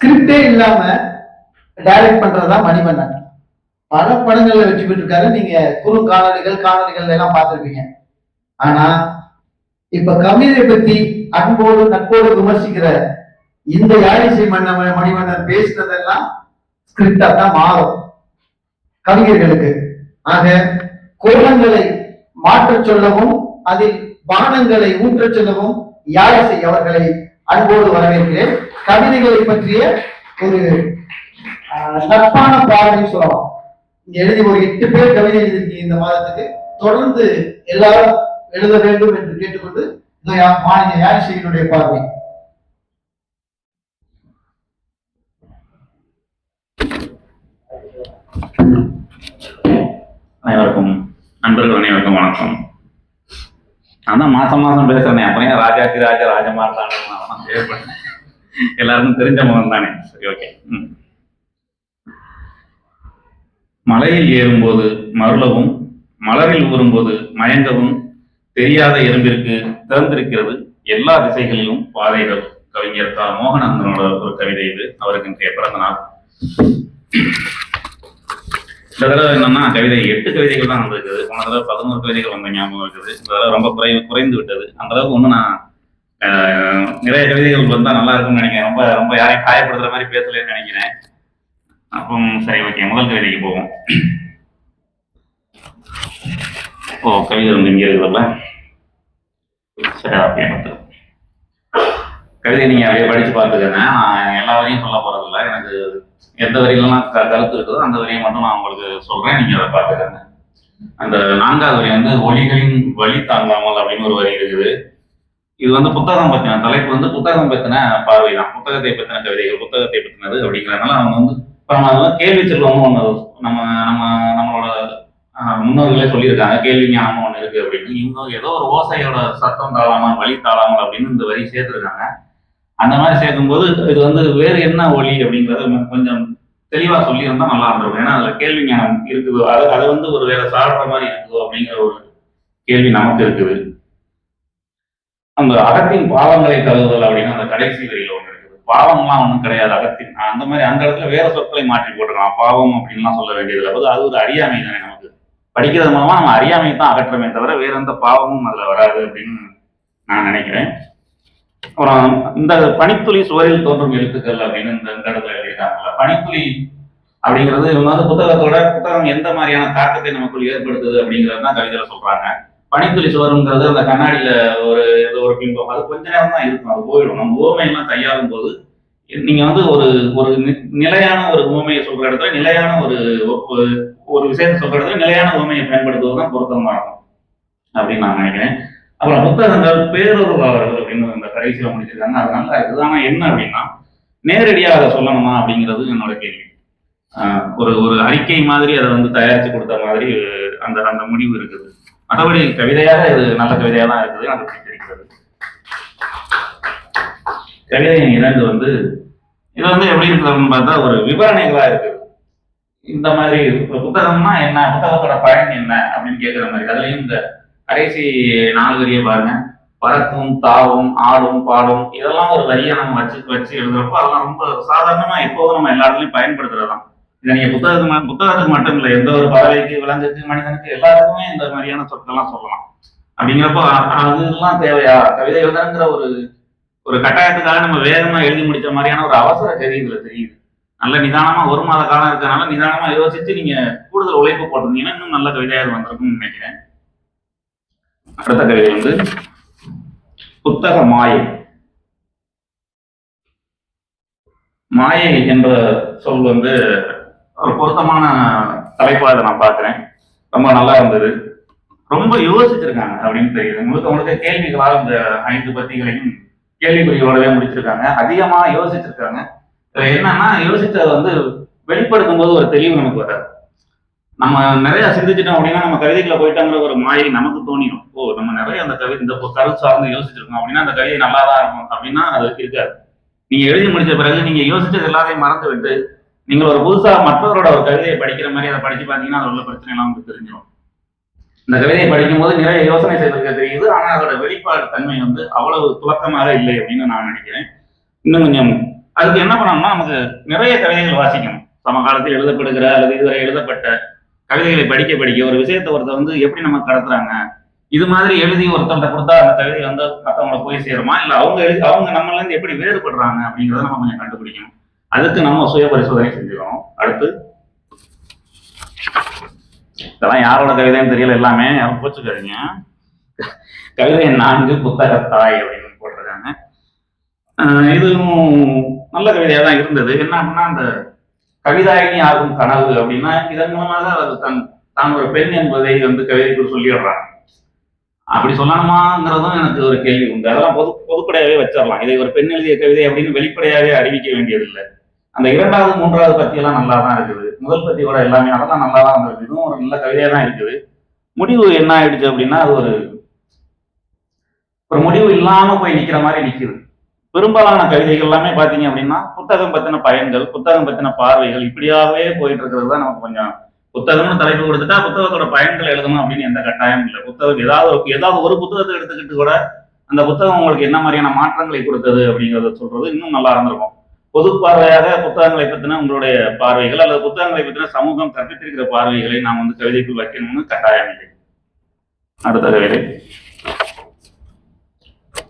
ஸ்கிரிப்டே இல்லாம டைரக்ட் பண்றதா மணிமன்னன் பல படங்கள்ல வெற்றி பெற்றிருக்காரு. நீங்க குறு காணொளிகள் காணொளிகள் எல்லாம் பார்த்துருப்பீங்க. ஆனா இப்ப கவிதை பத்தி அன்போடு நட்போடு விமர்சிக்கிற இந்த யாழிசை மன்ன மணிவண்ணன் பேசுனதெல்லாம் ஸ்கிரிப்டா தான் மாறும். கவிஞர்களுக்கு. ஆக கோலங்களை மாற்றச் சொல்லவும் அதில் பானங்களை ஊற்றச் சொல்லவும் யாழிசை அவர்களை அன்போடு வரவேற்கிறேன். கவிதைகளை பற்றிய ஒரு நட்பான பார்வை சொல்லலாம். இங்க எழுதி ஒரு எட்டு பேர் கவிதை எழுதியிருக்கீங்க இந்த மாதத்துக்கு. தொடர்ந்து எல்லாரும் எழுத வேண்டும் என்று கேட்டுக்கொண்டு இந்த யா- மாநில யானிசையினுடைய பார்வை. அனைவருக்கும் நண்பர்கள் அனைவருக்கும் வணக்கம். நான் தான் மாசம் மாசம் பேசுறேன் அப்புறம் ஏன் ராஜாத்தி ராஜமார்த்தான எல்லாருக்கும் தெரிஞ்ச முகம் தானே சரி ஓகே ம். மலையில் ஏறும்போது மருளவும் மலரில் ஊறும்போது மயங்கவும் தெரியாத எறும்பிற்கு திறந்திருக்கிறது எல்லா திசைகளிலும் பாதைகள். கவிஞர் தா. மோகனந்தனோட ஒரு கவிதை இது. அவருக்கு இன்றைய பிறந்த நாள். இந்த தடவை என்னன்னா கவிதை எட்டு கவிதைகள் தான் வந்திருக்குது. போன தடவை பதினோரு கவிதைகள் வந்த ஞாபகம் இருக்குது. இந்த தடவை ரொம்ப குறை குறைந்து விட்டது. அந்த அளவுக்கு ஒன்றும் நான் நிறைய கவிதைகள் வந்தா நல்லா இருக்கும்னு நினைக்கிறேன். ரொம்ப ரொம்ப யாரையும் காயப்படுத்துற மாதிரி பேசலன்னு நினைக்கிறேன். அப்போ சரி ஓகே. முதல் கவிதைக்கு போவோம். ஓ கவிதை வந்து இங்கே இருக்குல்ல சரி ஓகே பார்த்து கவிதை நீங்க அப்படியே படிச்சு பார்த்துக்கங்க. நான் எல்லா வரையும் சொல்ல போகிறதில்ல எனக்கு எந்த வரியிலாம் க கருத்து இருக்குதோ அந்த வரியை மட்டும் நான் உங்களுக்கு சொல்றேன். நீங்க அதை பார்த்துக்கங்க. அந்த நான்காவது வரி வந்து ஒளிகளின் வழி தாங்காமல் அப்படின்னு ஒரு வரி இருக்குது. இது வந்து புத்தகம் பத்தின தலைப்பு வந்து புத்தகம் பத்தின பார்வை தான் புத்தகத்தை பத்தின கவிதைகள் புத்தகத்தை பத்தினது அப்படிங்கிறதுனால அவங்க வந்து இப்போ நம்ம கேள்வி செல்வம்னு ஒன்று நம்ம நம்ம நம்மளோட முன்னோர்களே சொல்லியிருக்காங்க. கேள்வி ஞானமும் ஒன்று இருக்கு அப்படின்னு. இவங்க ஏதோ ஒரு ஓசையோட சத்தம் தாளாமல் வழி தாளாமல் அப்படின்னு இந்த வரி சேர்த்துருக்காங்க. அந்த மாதிரி சேர்க்கும்போது இது வந்து வேறு என்ன ஒளி அப்படிங்கிறத கொஞ்சம் தெளிவாக சொல்லியிருந்தா நல்லா இருந்திருக்கும். ஏன்னா அதில் கேள்வி ஞானம் இருக்குது. அது அதை வந்து ஒரு வேற சாடுற மாதிரி இருக்குதோ அப்படிங்கிற ஒரு கேள்வி நமக்கு இருக்குது. அந்த அகத்தின் பாவங்களை தழுவுதல் அப்படின்னு அந்த கடைசி வரியில ஒன்று இருக்குது. பாவம்லாம் ஒன்றும் கிடையாது அகத்தின். அந்த மாதிரி அந்த இடத்துல வேற சொற்களை மாற்றி போட்டுக்கலாம் பாவம் அப்படின்லாம் சொல்ல வேண்டியதில்லை. அதாவது அது ஒரு அறியாமை தானே நமக்கு. படிக்கிறது மூலமா நம்ம அறியாமை தான் அகற்றமே தவிர வேற எந்த பாவமும் அதுல வராது அப்படின்னு நான் நினைக்கிறேன். அப்புறம் இந்த பனித்துளி சுவரில் தோன்றும் எழுத்துக்கள் அப்படின்னு இந்த இந்த இடத்துல எழுதியிருக்காங்கல்ல. பனித்துளி அப்படிங்கிறது இவங்க வந்து புத்தகத்தோட புத்தகம் எந்த மாதிரியான தாக்கத்தை நமக்குள் ஏற்படுத்துது அப்படிங்கிறது தான் கவிதையில சொல்றாங்க. பனித்துளி சுவருங்கிறது அந்த கண்ணாடியில ஒரு ஏதோ ஒரு பிம்பம். அது கொஞ்ச நேரம் தான் இருக்கும். அது போயிடும். நம்ம ஓமையெல்லாம் கையாளும் போது நீங்க வந்து ஒரு ஒரு நி- நிலையான ஒரு உவமையை சொல்ற இடத்துல நிலையான ஒரு ஒரு- ஒரு விஷயத்தை சொல்ற இடத்துல நிலையான உவமையை பயன்படுத்துவது தான் பொருத்தமா இருக்கும் அப்படின்னு நான் நினைக்கிறேன். அப்புறம் புத்தகங்கள் பேரொருவாளர்கள் அப்படின்னு இந்த கடைசியில முடிச்சிருக்காங்க. அதனால இதுதான என்ன அப்படின்னா நேரடியாக அதை சொல்லணுமா அப்படிங்கிறது என்னோட கேள்வி. ஒரு ஒரு அறிக்கை மாதிரி அதை வந்து தயாரிச்சு கொடுத்த மாதிரி அந்த அந்த முடிவு இருக்குது. மற்றபடி கவிதையாக இது நல்ல கவிதையாக தான் இருக்குது. எனக்கு தெரிகிறது கவிதையின் இரண்டு வந்து இது வந்து எப்படி இருக்குதுன்னு பார்த்தா ஒரு விவரணைகளா இருக்குது. இந்த மாதிரி புத்தகம்னா என்ன? புத்தகத்தோட பயன் என்ன? அப்படின்னு கேட்குற மாதிரி. அதுலயும் இந்த கடைசி நாலு வரியை பாருங்க. பறக்கும் தாவும் ஆடும் பாடும் இதெல்லாம் ஒரு வரியை நம்ம வச்சு வச்சு எழுதுறப்போ அதெல்லாம் ரொம்ப சாதாரணமா எப்போதும் நம்ம எல்லா இடத்துலையும் பயன்படுத்துறதுதான். நீங்க புத்தகத்துக்கு புத்தகத்துக்கு மட்டும் இல்லை எந்த ஒரு பறவைக்கு விலங்குக்கு மனிதனுக்கு எல்லாருக்குமே இந்த மாதிரியான சொற்கள்லாம் சொல்லலாம். அப்படிங்கிறப்போ அ- அதெல்லாம் தேவையா? கவிதை எழுதுங்கிற ஒரு ஒரு கட்டாயத்துக்காக நம்ம வேகமா எழுதி முடிச்ச மாதிரியான ஒரு அவசர கதி இதுல தெரியுது. நல்ல நிதானமா ஒரு மாத காலம் இருக்கனால நிதானமா யோசிச்சு நீங்க கூடுதல் உழைப்பு போட்டிருந்தீங்கன்னா இன்னும் நல்ல கவிதையாக வந்திருக்கும்னு நினைக்கிறேன். அடுத்த கவிதை வந்து புத்தக மாயை. மாயை என்ற சொல் வந்து ஒரு பொருத்தமான தலைப்பாக இதை நான் பார்க்குறேன் ரொம்ப நல்லா இருந்தது. ரொம்ப யோசிச்சிருக்காங்க அப்படின்னு தெரியுது. முழுக்க முழுக்க கேள்விகளால் இந்த ஐந்து பத்திகளையும் கேள்விக்குறியோடவே முடிச்சிருக்காங்க. அதிகமாக யோசிச்சிருக்காங்க. என்னன்னா யோசிச்சதை வந்து வெளிப்படுத்தும் போது ஒரு தெளிவு நமக்கு வராது. நம்ம நிறைய சிந்திச்சிட்டோம் அப்படின்னா நம்ம கவிதைகளை போயிட்டோங்கிற ஒரு மாயை நமக்கு தோணிடும் ஓ நம்ம நிறைய அந்த கவி இந்த கருத்து சார்ந்து யோசிச்சிருக்கோம் அப்படின்னா அந்த கவிதை நல்லா தான் இருக்கும் அப்படின்னா அது இருக்காது. நீங்க எழுதி முடிச்ச பிறகு நீங்க யோசிச்சது எல்லாத்தையும் மறந்து விட்டு நீங்க ஒரு புதுசா மற்றவரோட ஒரு கவிதையை படிக்கிற மாதிரி அதை படிச்சு பார்த்தீங்கன்னா அதில் உள்ள பிரச்சனை எல்லாம் உங்களுக்கு தெரிஞ்சிடும் இந்த கவிதையை படிக்கும்போது நிறைய யோசனை செய்திருக்க தெரியுது ஆனா அதோட வெளிப்பாடு தன்மை வந்து அவ்வளவு துவக்கமாக இல்லை அப்படின்னு நான் நினைக்கிறேன். இன்னும் கொஞ்சம் அதுக்கு என்ன பண்ணணும்னா நமக்கு நிறைய கவிதைகள் வாசிக்கணும். சமகாலத்தில் எழுதப்படுகிற அல்லது இதுவரை எழுதப்பட்ட கவிதைகளை படிக்க படிக்க ஒரு விஷயத்தை ஒருத்தர் வந்து எப்படி நம்ம கடத்துறாங்க? இது மாதிரி எழுதி ஒருத்தர்கிட்ட கொடுத்தா அந்த கவிதை வந்து மற்றவங்களை போய் சேருமா? இல்லை அவங்க எழுதி அவங்க நம்மள இருந்து எப்படி வேறுபடுறாங்க அப்படிங்கிறத நம்ம கொஞ்சம் கண்டுபிடிக்கணும். அதுக்கு நம்ம சுய பரிசோதனை செஞ்சுக்கணும். அடுத்து இதெல்லாம் யாரோட கவிதைன்னு தெரியல எல்லாமே யாரும் போச்சுக்காதீங்க. கவிதை நான்கு புத்தகத்தாய் அப்படின்னு போட்டிருக்காங்க. இதுவும் நல்ல கவிதையாக தான் இருந்தது. என்ன அப்படின்னா அந்த கவிதாயினி ஆகும் கனவு அப்படின்னா இதன் மூலமாக அது தன் தான் ஒரு பெண் என்பதை வந்து கவிதைக்குள் சொல்லிடுறாங்க அப்படி சொல்லணுமாங்கிறதும் எனக்கு ஒரு கேள்வி உண்டு. அதெல்லாம் பொது பொதுப்படையாவே வச்சிடலாம். இதை ஒரு பெண் எழுதிய கவிதை அப்படின்னு வெளிப்படையாவே அறிவிக்க வேண்டியதில்லை. அந்த இரண்டாவது மூன்றாவது பத்தியெல்லாம் நல்லா தான் இருக்குது. முதல் பத்தி கூட எல்லாமே அதெல்லாம் நல்லா தான் வந்திருக்கு. இதுவும் ஒரு நல்ல கவிதையாக தான் இருக்குது. முடிவு என்ன ஆயிடுச்சு அப்படின்னா அது ஒரு ஒரு முடிவு இல்லாமல் போய் நிற்கிற மாதிரி நிற்கிது பெரும்பாலான கவிதைகள் எல்லாமே பார்த்தீங்க அப்படின்னா புத்தகம் பற்றின பயன்கள் புத்தகம் பற்றின பார்வைகள் இப்படியாவே போயிட்டு இருக்கிறது தான் நமக்கு கொஞ்சம் புத்தகம்னு தலைப்பு கொடுத்துட்டா புத்தகத்தோட பயன்கள் எழுதணும் அப்படின்னு எந்த கட்டாயமும் இல்லை. புத்தகம் ஏதாவது ஒரு- ஏதாவது ஒரு புத்தகத்தை எடுத்துக்கிட்டு கூட அந்த புத்தகம் உங்களுக்கு என்ன மாதிரியான மாற்றங்களை கொடுத்தது அப்படிங்கிறத சொல்றது இன்னும் நல்லா இருந்திருக்கும். பொது பார்வையாக புத்தகங்களை பற்றின உங்களுடைய பார்வைகள் அல்லது புத்தகங்களை பற்றின சமூகம் கற்பித்திருக்கிற பார்வைகளை நாம் வந்து கவிதைக்குள் வைக்கணும்னு கட்டாயம் இல்லை. அடுத்த கவிதை.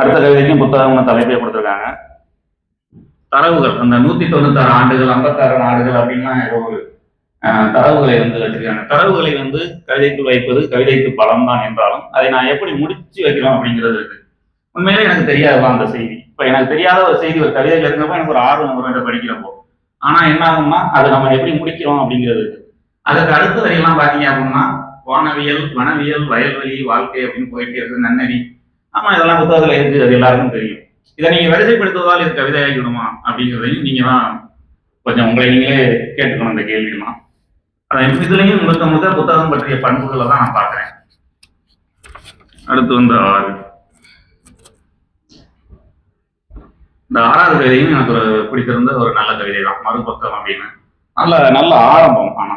அடுத்த கவிதைக்கும் புத்தகம்னு தலைப்பே கொடுத்துருக்காங்க. தரவுகள் அந்த நூத்தி தொண்ணூத்தாறு ஆண்டுகள் ஐம்பத்தாறு நாடுகள் அப்படின்லாம் ஏதோ ஒரு தரவுகளை வந்து வச்சிருக்காங்க. தரவுகளை வந்து கவிதைக்குள் வைப்பது கவிதைக்கு பலம் தான் என்றாலும் அதை நான் எப்படி முடிச்சு வைக்கிறோம் அப்படிங்கிறது இருக்கு. உண்மையிலே எனக்கு தெரியாதுதான் அந்த செய்தி. இப்ப எனக்கு தெரியாத ஒரு செய்தி ஒரு கவிதையில இருக்கப்ப எனக்கு ஒரு ஆர்வம் வரும் இதை படிக்கிறப்போ. ஆனா என்ன ஆகும்னா அதை நம்ம எப்படி முடிக்கிறோம் அப்படிங்கிறது அதுக்கு அடுத்த வரையெல்லாம் பாத்தீங்க அப்படின்னா வானவியல் வனவியல் வயல்வெளி வாழ்க்கை அப்படின்னு போயிட்டே இருக்கு நன்னறி. ஆமா இதெல்லாம் புத்தகத்துல இருக்கு அது எல்லாருக்கும் தெரியும். இதை நீங்க வரிசைப்படுத்துவதால் இது கவிதையாகி விடுமா அப்படிங்கிறதையும் நீங்க தான் கொஞ்சம் உங்களை நீங்களே கேட்டுக்கணும் இந்த கேள்வியெல்லாம். அதான் இதுலயும் முழுக்க முழுக்க புத்தகம் பற்றிய பண்புகளை தான் நான் பார்க்குறேன். அடுத்து வந்து ஆறு. இந்த ஆறாவது கவிதையும் எனக்கு ஒரு பிடித்திருந்த ஒரு நல்ல கவிதை தான் மறுபக்கம் அப்படின்னு. நல்ல நல்ல ஆரம்பம் ஆனா.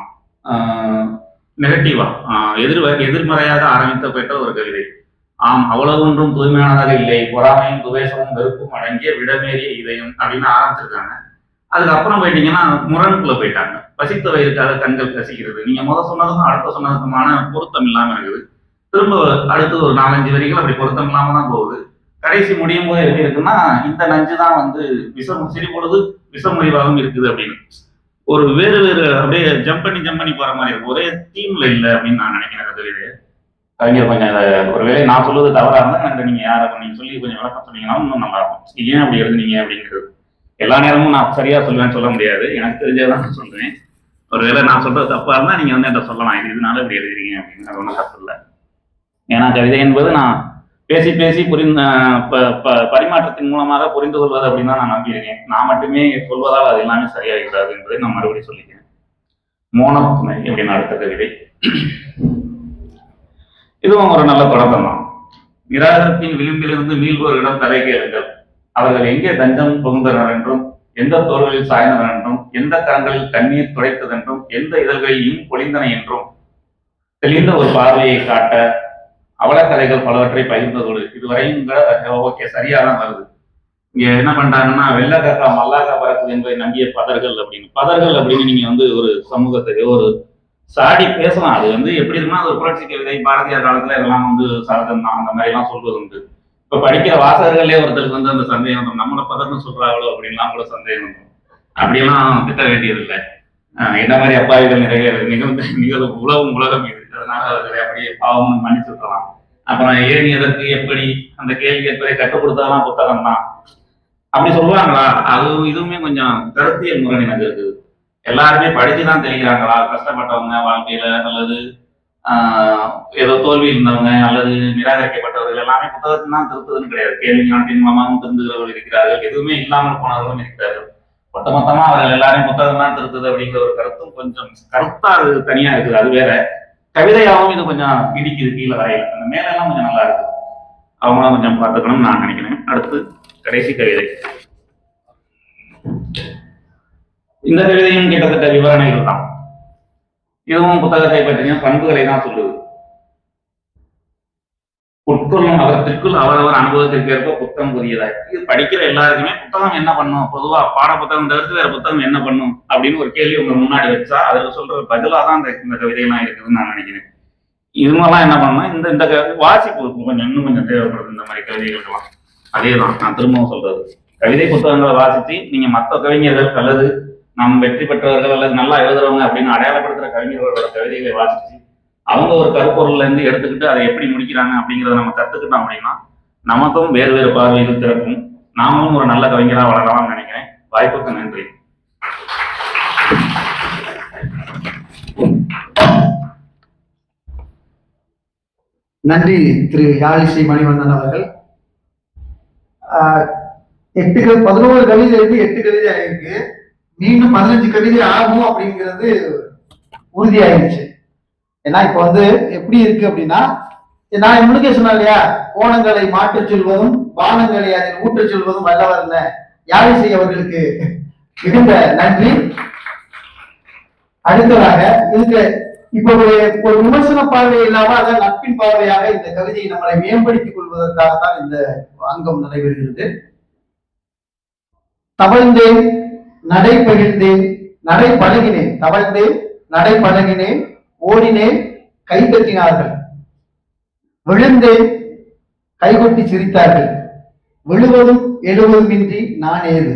நெகட்டிவா. எதிர் எதிர்மறையாக ஆரம்பித்த பெற்ற ஒரு கவிதை. ஆம் அவ்வளவு ஒன்றும் தூய்மையானதாக இல்லை. பொறாமையும் துவேஷமும் வெறுப்பும் அடங்கிய விடமேறிய இதயம் அப்படின்னு ஆரம்பிச்சிருக்காங்க. அதுக்கப்புறம் போயிட்டீங்கன்னா முரண்குள்ள போயிட்டாங்க. பசித்த வயிறுக்காக கண்கள் கசிக்கிறது. நீங்க முதல் சொன்னதுக்கும் அடுத்த சொன்னதுக்குமான பொருத்தம் இல்லாம இருக்குது. திரும்ப அடுத்து ஒரு நாலஞ்சு வரிகள் அப்படி பொருத்தம் இல்லாம தான் போகுது. கடைசி முடியும் போது எப்படி இருக்குன்னா இந்த நஞ்சு தான் வந்து விஷம் சிரிப்பொழுது விஷமுறிவாகவும் இருக்குது அப்படின்னு. ஒரு வேறு வேறு அப்படியே ஜம்ப் பண்ணி ஜம்ப் பண்ணி போற மாதிரி இருக்கும். ஒரே தீம்ல இல்லை அப்படின்னு நான் நினைக்கிறேன் கவிதை கவிஞர் கொஞ்சம் இதை ஒருவேளை நான் சொல்வது தவறா இருந்தா எனக்கு நீங்க யாரை நீங்க சொல்லி கொஞ்சம் விளக்கம் சொன்னீங்கன்னா இன்னும் நல்லா இருக்கும். ஏன் அப்படி எழுதுனீங்க அப்படிங்கிறது. எல்லா நேரமும் நான் சரியா சொல்லுவேன்னு சொல்ல முடியாது. எனக்கு தெரிஞ்சதான் நான் சொல்றேன். ஒருவேளை நான் சொல்றது தப்பா இருந்தா நீங்க வந்து என்கிட்ட சொல்லலாம். இது இதனால இப்படி எழுதுறீங்க அப்படின்னு அது ஒன்றும் தப்பு இல்லை. ஏன்னா கவிதை என்பது நான் பேசி பேசி புரிந்த ப- ப- பரிமாற்றத்தின் மூலமாக புரிந்து கொள்வது அப்படின்னு தான் நான் நம்பியிருக்கேன். நான் மட்டுமே சொல்வதால் அது எல்லாமே சரியாகிவிடாது என்பதை நான் மறுபடியும் சொல்லிக்கிறேன். மோனப்புமை அப்படின்னு அடுத்த கவிதை. இதுவும் ஒரு நல்ல தொடக்கம் தான். நிராகரத்தின் விளிம்பிலிருந்து மீள்வோரிடம் தலை கேளுங்கள். அவர்கள் எங்கே தஞ்சம் புகுந்தனர் என்றும் எந்த தோள்களில் சாய்ந்தனர் என்றும் எந்த கரங்களில் கண்ணீர் துடைத்ததென்றும் எந்த இதழ்களில் பொழிந்தன என்றும் தெளிந்த ஒரு பார்வையை காட்ட அவலக்கதைகள் பலவற்றை பகிர்ந்ததோடு இதுவரையும் கூட ஓகே சரியா தான் வருது. இங்க என்ன பண்றாங்கன்னா வெள்ளக்காக்கா மல்லாக்கா பறக்குது என்பதை நம்பிய பதர்கள் அப்படின்னு. பதர்கள் அப்படின்னு நீங்க வந்து ஒரு சமூகத்தை ஒரு சாடி பேசலாம். அது வந்து எப்படி இருக்குன்னா அது ஒரு புரட்சி கவிதை. பாரதியார் காலத்துல இதெல்லாம் வந்து சரதம் தான். அந்த மாதிரி எல்லாம் சொல்றது உண்டு. இப்ப படிக்கிற வாசகர்களே ஒருத்தருக்கு வந்து அந்த சந்தேகம் வரும். நம்மள பதர்னு சொல்றாங்களோ அப்படின்லாம் கூட சந்தேகம் வரும். அப்படியெல்லாம் திட்ட வேண்டியதில்லை. ஆஹ் என்ன மாதிரி அப்பாவிகள் நிறைய நிகழ்ந்து நிகழும் உலகம் உலகம் இது. இருக்கிறதுனால அவர்களை அப்படியே பாவம் மன்னிச்சு விட்டுலாம் அப்புறம் ஏன் எதற்கு எப்படி அந்த கேள்வி கேட்பதை கற்றுக் கொடுத்ததெல்லாம் புத்தகம் தான். அப்படி சொல்லுவாங்களா? அதுவும் இதுவுமே கொஞ்சம் கருத்தியல் முறை எனக்கு இருக்குது. எல்லாருமே படிச்சுதான் தெரிகிறாங்களா? கஷ்டப்பட்டவங்க வாழ்க்கையில அல்லது ஆஹ் ஏதோ தோல்வி இருந்தவங்க அல்லது நிராகரிக்கப்பட்டவர்கள் எல்லாமே புத்தகத்தின் தான் திருத்துதுன்னு கிடையாது. கேள்வி ஞானத்தின் மூலமாகவும் திருந்துகிறவர்கள் இருக்கிறார்கள். எதுவுமே இல்லாமல் போனவர்களும் இருக்கிறார்கள். ஒட்டுமொத்தமா அவர்கள் எல்லாரையும் புத்தகம் தான் திருத்துது அப்படிங்கிற ஒரு கருத்தும் கொஞ்சம் கருத்தா அது தனியா இருக்குது. அது வேற. கவிதையாகவும் இது கொஞ்சம் இடிக்குது கீழே வரையில அந்த மேலெல்லாம் கொஞ்சம் நல்லா இருக்கு. அவங்களாம் கொஞ்சம் பார்த்துக்கணும்னு நான் நினைக்கிறேன். அடுத்து கடைசி கவிதை. இந்த கவிதையும் கிட்டத்தட்ட விவரணைகள் தான். இதுவும் புத்தகத்தை பற்றின பண்புகளை தான் சொல்லுது. உட்கொள்ளும் அவற்றிற்குள் அவரவர் அனுபவத்திற்கு ஏற்ப புத்தகம் புதியதாய். இது படிக்கிற எல்லாருக்குமே புத்தகம் என்ன பண்ணும்? பொதுவா பாட புத்தகம் தவிர்த்து வேற புத்தகம் என்ன பண்ணும்? அப்படின்னு ஒரு கேள்வி உங்க முன்னாடி வச்சா அதுக்கு சொல்ற பதிலா தான் இந்த இந்த இருக்குதுன்னு நான் நினைக்கிறேன். இவங்கெல்லாம் என்ன பண்ணா இந்த இந்த வாசிப்பு கொஞ்சம் இன்னும் கொஞ்சம் தேவைப்படுது இந்த மாதிரி கவிதைகளுக்கெல்லாம் அதே தான் நான் திரும்பவும் சொல்றது. கவிதை புத்தகங்களை வாசிச்சு நீங்க மற்ற கவிஞர்கள் அல்லது நாம் வெற்றி பெற்றவர்கள் அல்லது நல்லா எழுதுறவங்க அப்படின்னு அடையாளப்படுத்துற கவிஞர்களோட கவிதைகளை வாசிச்சு அவங்க ஒரு கருப்பொருள்ல இருந்து எடுத்துக்கிட்டு அதை எப்படி முடிக்கிறாங்க அப்படிங்கிறத நம்ம கத்துக்கிட்டோம் அப்படின்னா நமக்கும் வேறு வேறு பார்வைகள் திறக்கும். நாமளும் ஒரு நல்ல கவிஞராக வளரலாம்னு நினைக்கிறேன். வாய்ப்புக்கு நன்றி. நன்றி திரு யாழிசை மணிவண்ணன் அவர்கள். எட்டு கவி பதினோரு கவிதை இருந்து எட்டு கவிதை ஆயிருக்கு மீண்டும் பதினஞ்சு கவிதை ஆகும் அப்படிங்கிறது உறுதியாயிருச்சு. ஏன்னா இப்ப வந்து எப்படி இருக்கு அப்படின்னா நான் முழுக்க சொன்னேன் இல்லையா? கோணங்களை மாற்றச் சொல்வதும் பானங்களை அதில் ஊற்றச் சொல்வதும் வல்லவர்ன யாழிசை அவர்களுக்கு மிகுந்த நன்றி. அடுத்ததாக இதுக்கு இப்ப ஒரு ஒரு விமர்சன பார்வை இல்லாம அதான் நட்பின் பார்வையாக இந்த கவிதையை நம்மளை மேம்படுத்திக் கொள்வதற்காக தான் இந்த அங்கம் நடைபெறுகிறது. தவழ்ந்தேன் நடை பகிழ்ந்தேன் நடை பழகினேன் தவழ்ந்தேன் நடை பழகினேன் ஓடினேன் கைகொட்டினார்கள் விழுந்தேன் கைகொட்டி சிரித்தார்கள். விழுவதும் எழுவதுமின்றி நான் ஏது